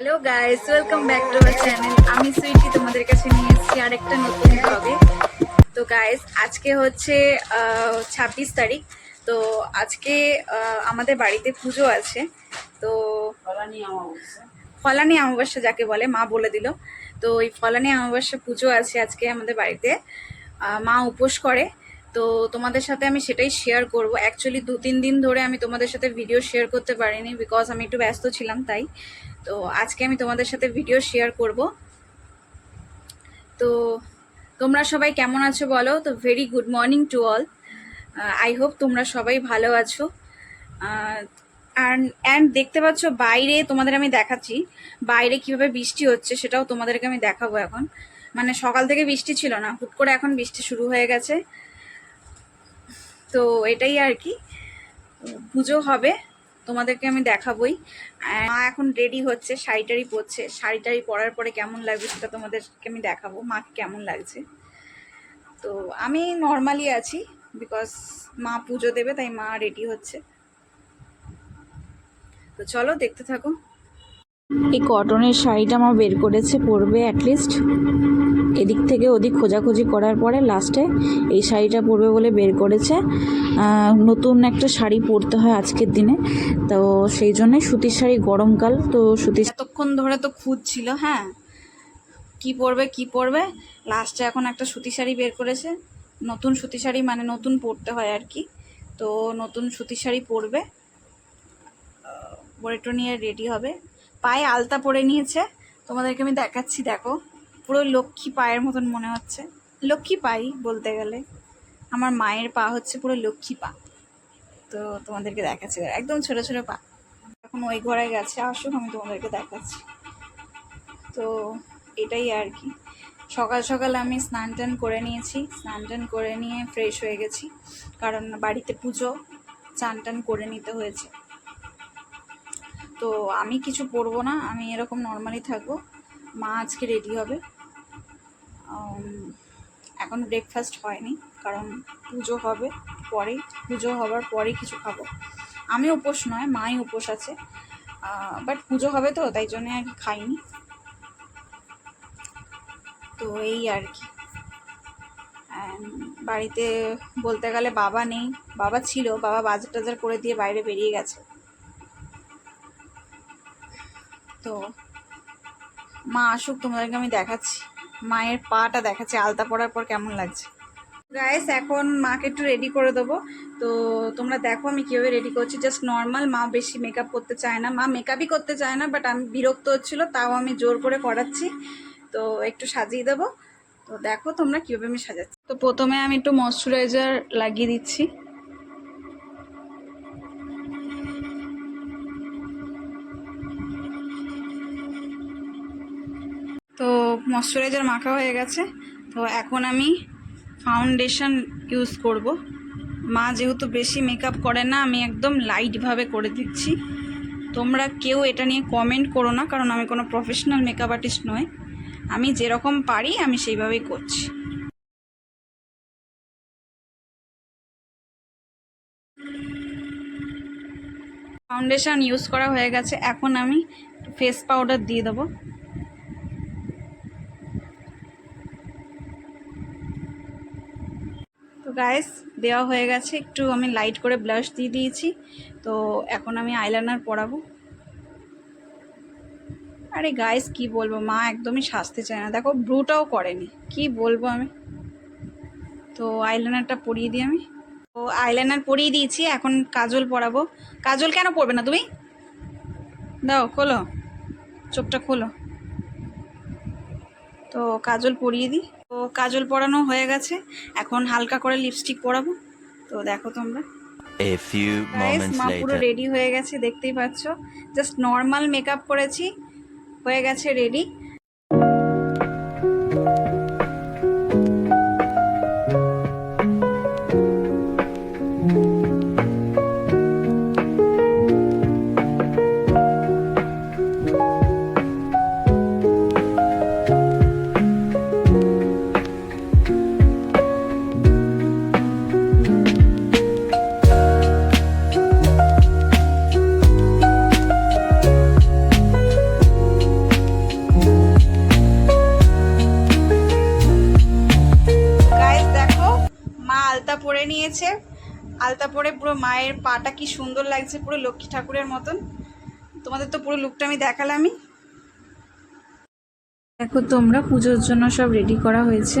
Hello guys welcome back to our channel আমি সুইটি তোমাদের কাছে নিয়ে এসেছি আরেকটা নতুন ব্লগে তো গাইস আজকে হচ্ছে ছাব্বিশ তারিখ। তো আজকে আমাদের বাড়িতে পুজো আছে। তো ফলানি অমাবস্যা। যাকে বলে মা বলে দিল। তো ওই ফলানি অমাবস্যা পুজো আছে আজকে আমাদের বাড়িতে। মা উপোস করে। তো তোমাদের সাথে আমি সেটাই শেয়ার করব। অ্যাকচুয়ালি দু তিন দিন ধরে আমি তোমাদের সাথে ভিডিও শেয়ার করতে পারিনি বিকজ আমি একটু ব্যস্ত ছিলাম তাই। তো আজকে আমি তোমাদের সাথে ভিডিও শেয়ার করব। তো তোমরা সবাই কেমন আছো বলো? তো very good morning to all I hope তোমরা সবাই ভালো আছো। অ্যান্ড দেখতে পাচ্ছ বাইরে তোমাদের আমি দেখাচ্ছি। বাইরে কীভাবে বৃষ্টি হচ্ছে সেটাও তোমাদেরকে আমি দেখাবো এখন। মানে সকাল থেকে বৃষ্টি ছিল না। হুট করে এখন বৃষ্টি শুরু হয়ে গেছে। তো এটাই আর কি। পুজো হবে, তোমাদেরকে আমি দেখাবই। মা এখন রেডি হচ্ছে শাড়ি টাড়ি পরছে। শাড়ি টাড়ি পরার পরে কেমন লাগবে সেটা তোমাদেরকে আমি দেখাবো, মাকে কেমন লাগছে। তো আমি নর্মালি আছি বিকজ মা পুজো দেবে, তাই মা রেডি হচ্ছে। তো চলো দেখতে থাকো। এই কটনের শাড়িটা মা বের করেছে, পরবে অ্যাটলিস্ট এদিক থেকে ওদিক খোঁজাখুঁজি করার পরে লাস্টে এই শাড়িটা পরবে বলে বের করেছে। নতুন একটা শাড়ি পরতে হয় আজকের দিনে। তো সেই জন্যই সুতির শাড়ি গরমকাল, তো সুতির এতক্ষণ ধরে তো খুঁজছিল হ্যাঁ? কি পরবে কি পরবে? লাস্টে এখন একটা সুতি শাড়ি বের করেছে। নতুন সুতি শাড়ি মানে নতুন পরতে হয় আর কি। তো নতুন সুতি শাড়ি পরবে। বরেটো নিয়ে রেডি হবে। পায়ে আলতা পরে নিয়েছে। তোমাদেরকে আমি দেখাচ্ছি, দেখো। পুরো লক্ষ্মী পায়ের মতন মনে হচ্ছে। লক্ষ্মী পাই বলতে গেলে। আমার মায়ের পা হচ্ছে পুরো লক্ষ্মী পা। তো তোমাদেরকে দেখাচ্ছি, একদম ছোট ছোট পা। এখন ওই ঘরে গেছে আসুক আমি তোমাদেরকে দেখাচ্ছি। তো এটাই আর কি। সকাল সকাল আমি স্নান টান করে নিয়েছি। স্নান টান করে নিয়ে ফ্রেশ হয়ে গেছি। কারণ বাড়িতে পুজো, চান টান করে নিতে হয়েছে। তো আমি কিছু পরবো না, আমি এরকম নর্মালি থাকব। মা আজকে রেডি হবে। এখন ব্রেকফাস্ট হয়নি, কারণ পুজো হবে পরে, পুজো হবার পরে কিছু খাব। আমি উপোস নয়, মাই উপোস আছে বাট পুজো হবে তো, তাই জন্য আর কি খাইনি। তো এই আর কি। বাড়িতে বলতে গেলে বাবা নেই, বাবা ছিল, বাবা বাজার টাজার করে দিয়ে বাইরে বেরিয়ে গেছে। তো মা আসুক, তোমাদেরকে আমি দেখাচ্ছি। মায়ের পাটা দেখাচ্ছি, আলতা পরার পর কেমন লাগছে। গাইস এখন মাকে একটু রেডি করে দেবো। তো তোমরা দেখো আমি কীভাবে রেডি করছি। জাস্ট নর্মাল মা বেশি মেকআপ করতে চায় না। মা মেকআপই করতে চায় না বাট আমি বিরক্ত হচ্ছিল, তাও আমি জোর করে করাচ্ছি। তো একটু সাজিয়ে দেবো। তো দেখো তোমরা কীভাবে আমি সাজাচ্ছি। তো প্রথমে আমি একটু ময়শ্চারাইজার লাগিয়ে দিচ্ছি। ময়শ্চারাইজার মাখা হয়ে গেছে, তো এখন আমি ফাউন্ডেশন ইউজ করব। মা যেহেতু বেশি মেকআপ করে না, আমি একদম লাইটভাবে করে দিচ্ছি। তোমরা কেউ এটা নিয়ে কমেন্ট করো না, কারণ আমি কোনো প্রফেশনাল মেকআপ আর্টিস্ট নই। আমি যেরকম পারি, আমি সেইভাবেই করছি। ফাউন্ডেশন ইউজ করা হয়ে গেছে, এখন আমি ফেস পাউডার দিয়ে দেবো। তো গাইস দেওয়া হয়ে গেছে। একটু আমি লাইট করে ব্লাশ দিয়ে দিয়েছি। তো এখন আমি আইলাইনার পরাবো। আরে গাইস কি বলব? মা একদমই সাজতে চায় না। দেখো, ব্রুটাও করেনি। কি বলব আমি? তো আইলাইনারটা পরিয়ে দিই আমি। তো আইলাইনার পরিয়ে দিয়েছি। এখন কাজল পরাবো। কাজল কেন পরবে না তুমি? দাও, খোলো। চোখটা খোলো। তো কাজল পরিয়ে দিই। তো কাজল পরানো হয়ে গেছে। এখন হালকা করে লিপস্টিক পরাবো। তো দেখো তোমরা। A few moments পুরো রেডি হয়ে গেছে দেখতেই পাচ্ছ। জাস্ট নর্মাল মেকআপ করেছি হয়ে গেছে রেডি পরে মায়ের পাটা কি সুন্দর লাগছে, পুরো লক্ষ্মী ঠাকুরের মতন। তোমাদের তো পুরো লুকটা আমি দেখালামই। দেখো তোমরা পুজোর জন্য সব রেডি করা হয়েছে।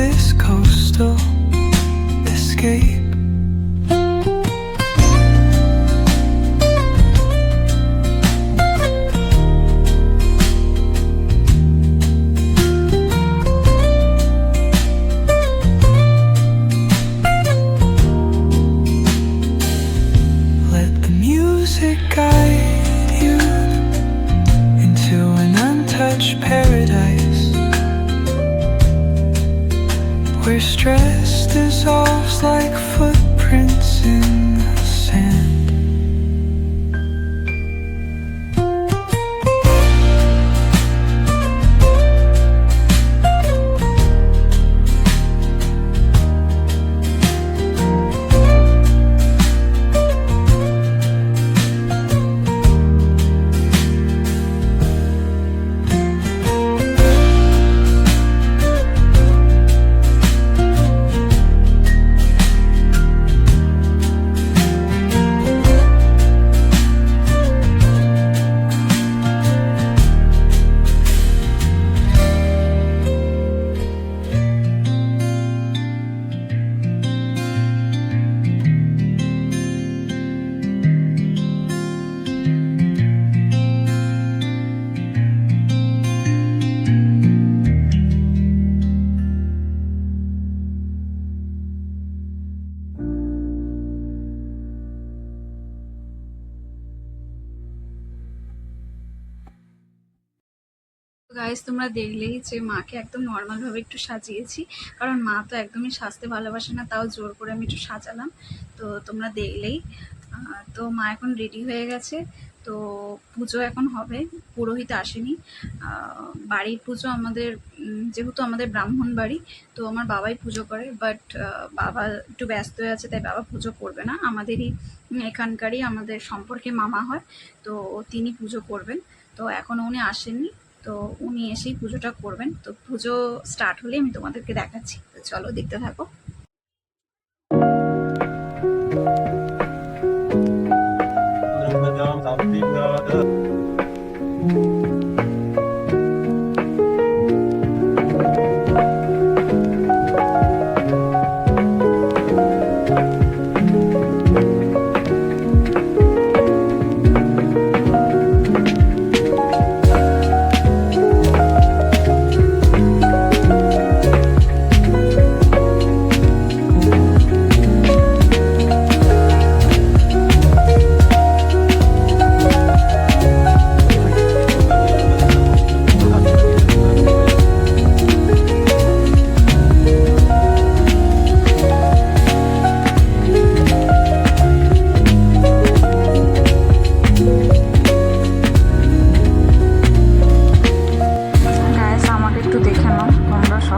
this coastal escape. Stress dissolves like footprints in guys তোমরা দেখলেই যে মাকে একদম নর্মালভাবে একটু সাজিয়েছি। কারণ মা তো একদমই সাজতে ভালোবাসে না, তাও জোর করে আমি একটু সাজালাম। তো তোমরা দেখলেই তো মা এখন রেডি হয়ে গেছে। তো পুজো এখন হবে, পুরোহিত আসেনি। বাড়ির পুজো আমাদের যেহেতু আমাদের ব্রাহ্মণ বাড়ি, তো আমার বাবাই পুজো করে। বাট বাবা একটু ব্যস্ত হয়ে আছে, তাই বাবা পুজো করবে না। আমাদেরই এখানকারই আমাদের সম্পর্কে মামা হয়, তো তিনি পুজো করবেন। তো এখনও উনি আসেননি। তো উনি এসেই পুজোটা করবেন তো পুজো স্টার্ট হলে আমি তোমাদেরকে দেখাচ্ছি তো চলো দেখতে থাকো Thank Abdülkadir.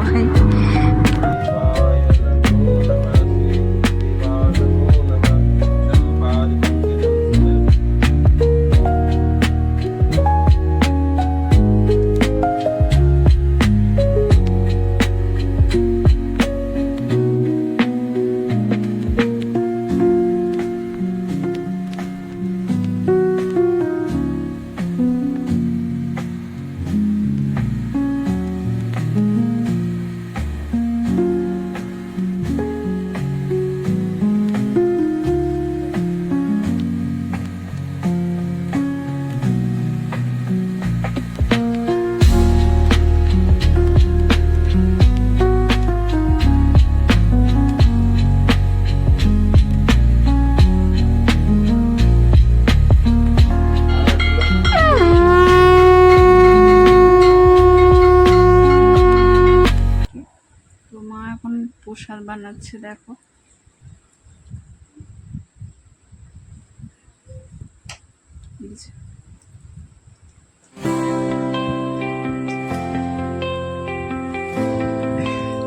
তোমরা বানাচ্ছে দেখো।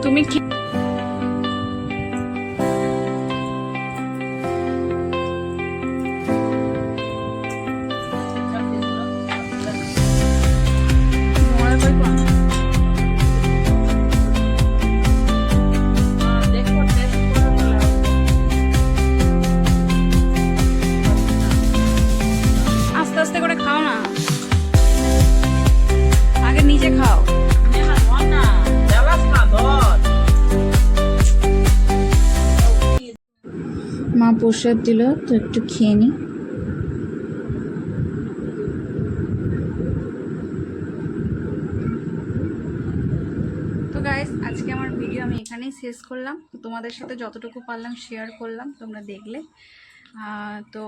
তুমি কি প্রসাদ দিল, তো একটু খেয়ে তো গাইস আজকে আমার ভিডিও আমি এখানেই শেষ করলাম। তোমাদের সাথে যতটুকু পারলাম শেয়ার করলাম, তোমরা দেখলে। তো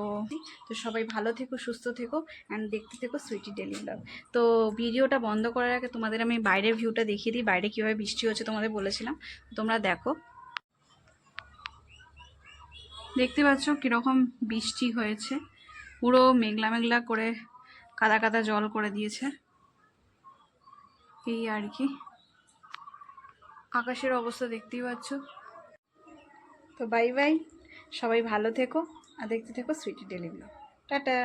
তো সবাই ভালো থেকো, সুস্থ থেকো অ্যান্ড দেখতে থেকো সুইটি ডেলি ব্লগ তো ভিডিওটা বন্ধ করার আগে তোমাদের আমি বাইরের ভিউটা দেখিয়ে দিই, বাইরে কীভাবে বৃষ্টি হচ্ছে তোমাদের বলেছিলাম। তোমরা দেখো। দেখতে পাচ্ছ কীরকম বৃষ্টি হয়েছে। পুরো মেঘলা মেঘলা করে কাদা কাদা জল করে দিয়েছে। এই আর কি। আকাশের অবস্থা দেখতেই পাচ্ছ। তো বাই বাই, সবাই ভালো থেকো। আর দেখতে থেকো সুইটি ডেলিভারি টাটা।